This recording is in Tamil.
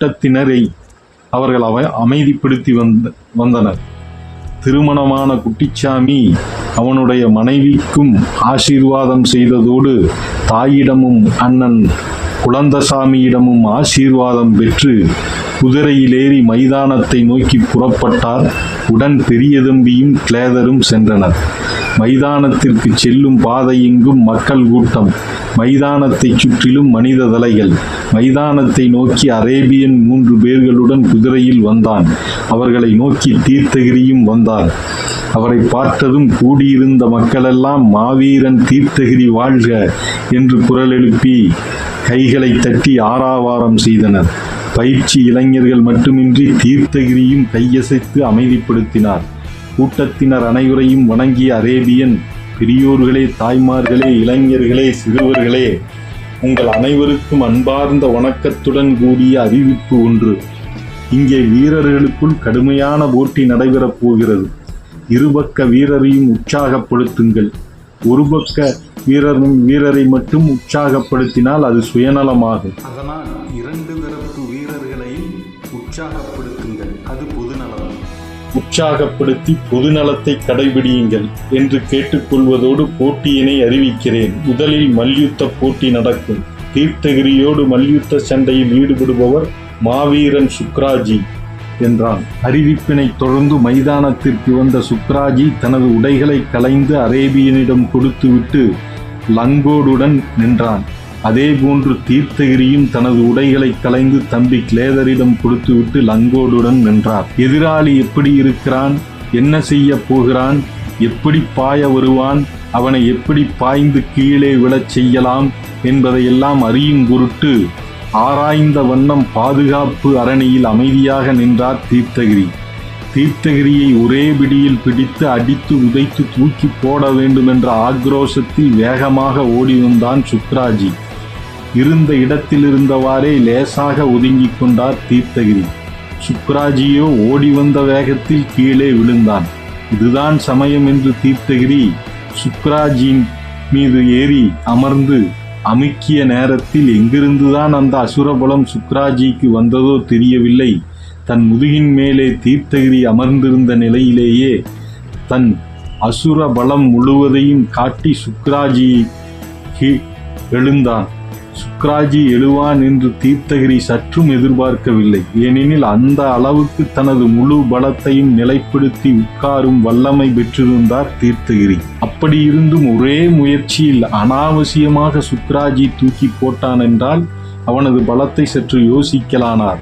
கூட்டத்தினரை அவர்கள் அவ அமைதிப்படுத்தி வந்த வந்தனர். திருமணமான குட்டிச்சாமி அவனுடைய மனைவிக்கும் ஆசீர்வாதம் செய்ததோடு தாயிடமும் அண்ணன் குழந்தசாமியிடமும் ஆசீர்வாதம் பெற்று குதிரையிலேறி மைதானத்தை நோக்கி புறப்பட்டார். உடன் பெரிய தம்பியும் கிளேதரும் சென்றனர். மைதானத்திற்கு செல்லும் பாதையெங்கும் மக்கள் கூட்டம். மைதானத்தைச் சுற்றிலும் மனித தலைகள். மைதானத்தை நோக்கி அரேபியன் மூன்று பேர்களுடன் குதிரையில் வந்தான். அவர்களை நோக்கி தீர்த்தகிரியும் வந்தார். அவரை பார்த்ததும் கூடியிருந்த மக்களெல்லாம் மாவீரன் தீர்த்தகிரி வாழ்க! என்று குரல் எழுப்பி கைகளை தட்டி ஆறாவாரம் செய்தனர். பயிற்சி இளைஞர்கள் மட்டுமின்றி தீர்த்தகிரியும் கையசைத்து அமைதிப்படுத்தினார். கூட்டத்தினர் அனைவரையும் வணங்கிய அரேபியன் பெரியோர்களே தாய்மார்களே இளைஞர்களே சிறுவர்களே உங்கள் அனைவருக்கும் அன்பார்ந்த வணக்கத்துடன் கூடிய அறிவிப்பு ஒன்று. இங்கே வீரர்களுக்குள் கடுமையான போட்டி நடைபெறப் போகிறது. இருபக்க வீரரையும் உற்சாகப்படுத்துங்கள். ஒரு பக்க வீரரும் வீரரை மட்டும் உற்சாகப்படுத்தினால் அது சுயநலமாகும். அதனால் இரண்டு தரப்பு வீரர்களையும் உற்சாகப்படுத்துங்கள். அது உற்சாகப்படுத்தி பொதுநலத்தை கடைபிடியுங்கள் என்று கேட்டுக்கொள்வதோடு போட்டியினை அறிவிக்கிறேன். முதலில் மல்யுத்த போட்டி நடக்கும். தீர்த்தகிரியோடு மல்யுத்த சண்டையில் ஈடுபடுபவர் மாவீரன் சுக்ராஜி என்றான். அறிவிப்பினை தொடர்ந்து மைதானத்திற்கு வந்த சுக்ராஜி தனது உடைகளை களைந்து அரேபியனிடம் கொடுத்துவிட்டு லங்கோடுடன் நின்றான். அதேபோன்று தீர்த்தகிரியும் தனது உடைகளை களைந்து தம்பி கிளேதரிடம் கொடுத்துவிட்டு லங்கோடுடன் நின்றார். எதிராளி எப்படி இருக்கிறான்? என்ன செய்ய போகிறான்? எப்படி பாய வருவான்? அவனை எப்படி பாய்ந்து கீழே விழச் செய்யலாம்? என்பதையெல்லாம் அறியும் பொருட்டு ஆராய்ந்த வண்ணம் பாதுகாப்பு அரணியில் அமைதியாக நின்றார் தீர்த்தகிரி. தீர்த்தகிரியை ஒரே பிடியில் பிடித்து அடித்து உதைத்து தூக்கி போட வேண்டுமென்ற ஆக்ரோஷத்தில் வேகமாக ஓடி வந்தான் சுக்ராஜி. இருந்த இடத்திலிருந்தவாறே லேசாக ஒதுங்கிக் கொண்டார் தீர்த்தகிரி. சுக்ராஜியோ ஓடி வந்த வேகத்தில் கீழே விழுந்தான். இதுதான் சமயம் என்று தீர்த்தகிரி சுக்ராஜியின் மீது ஏறி அமர்ந்து அமுக்கிய நேரத்தில் எங்கிருந்துதான் அந்த அசுரபலம் சுக்ராஜிக்கு வந்ததோ தெரியவில்லை. தன் முதுகின் மேலே தீர்த்தகிரி அமர்ந்திருந்த நிலையிலேயே தன் அசுர பலம் முழுவதையும் காட்டி சுக்ராஜி எழுந்தான். சுக்ராஜி எழுவான் என்று தீர்த்தகிரி சற்றும் எதிர்பார்க்கவில்லை. ஏனெனில் அந்த அளவுக்கு தனது முழு பலத்தையும் நிலைப்படுத்தி உட்காரும் வல்லமை பெற்றிருந்தார் தீர்த்தகிரி. அப்படியிருந்தும் ஒரே முயற்சியில் அனாவசியமாக சுக்ராஜி தூக்கி போட்டான் என்றால் அவனது பலத்தை சற்று யோசிக்கலானார்.